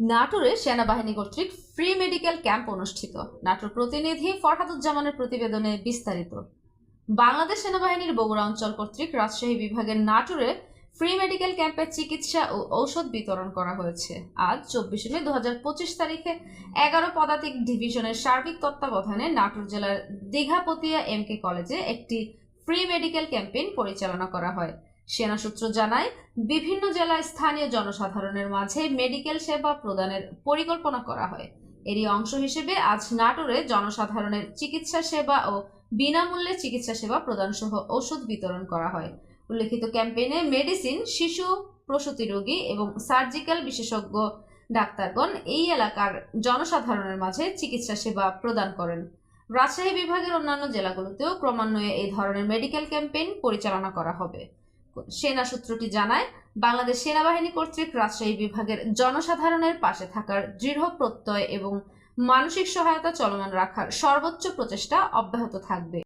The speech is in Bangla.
নাটোরে সেনাবাহিনী কর্তৃক ফ্রি মেডিকেল ক্যাম্প অনুষ্ঠিত। নাটোর প্রতিনিধি ফরহাদুজ্জামানের প্রতিবেদনে বিস্তারিত। বাংলাদেশ সেনাবাহিনীর বগুড়া অঞ্চল কর্তৃক রাজশাহী বিভাগের নাটোরে ফ্রি মেডিকেল ক্যাম্পে চিকিৎসা ও ঔষধ বিতরণ করা হয়েছে। আজ, চব্বিশে মে দু হাজার পঁচিশ তারিখে এগারো পদাতিক ডিভিশনের সার্বিক তত্ত্বাবধানে নাটোর জেলার দীঘাপতিয়া এম কে কলেজে একটি ফ্রি মেডিকেল ক্যাম্পেইন পরিচালনা করা হয়। সেনা সূত্র জানায়, বিভিন্ন জেলায় স্থানীয় জনসাধারণের মাঝে মেডিকেল সেবা প্রদানের পরিকল্পনা করা হয়। এরই অংশ হিসেবে আজ নাটোরে জনসাধারণের চিকিৎসা সেবা ও বিনামূল্যে চিকিৎসা সেবা প্রদান সহ ওষুধ বিতরণ করা হয়। উল্লেখিত ক্যাম্পেইনে মেডিসিন, শিশু, প্রসূতি রোগী এবং সার্জিক্যাল বিশেষজ্ঞ ডাক্তারগণ এই এলাকার জনসাধারণের মাঝে চিকিৎসা সেবা প্রদান করেন। রাজশাহী বিভাগের অন্যান্য জেলাগুলোতেও ক্রমান্বয়ে এই ধরনের মেডিকেল ক্যাম্পেইন পরিচালনা করা হবে। সেনা সূত্রটি জানায়, বাংলাদেশ সেনাবাহিনী কর্তৃক রাজশাহী বিভাগের জনসাধারণের পাশে থাকার দৃঢ় প্রত্যয় এবং মানসিক সহায়তা চলমান রাখার সর্বোচ্চ প্রচেষ্টা অব্যাহত থাকবে।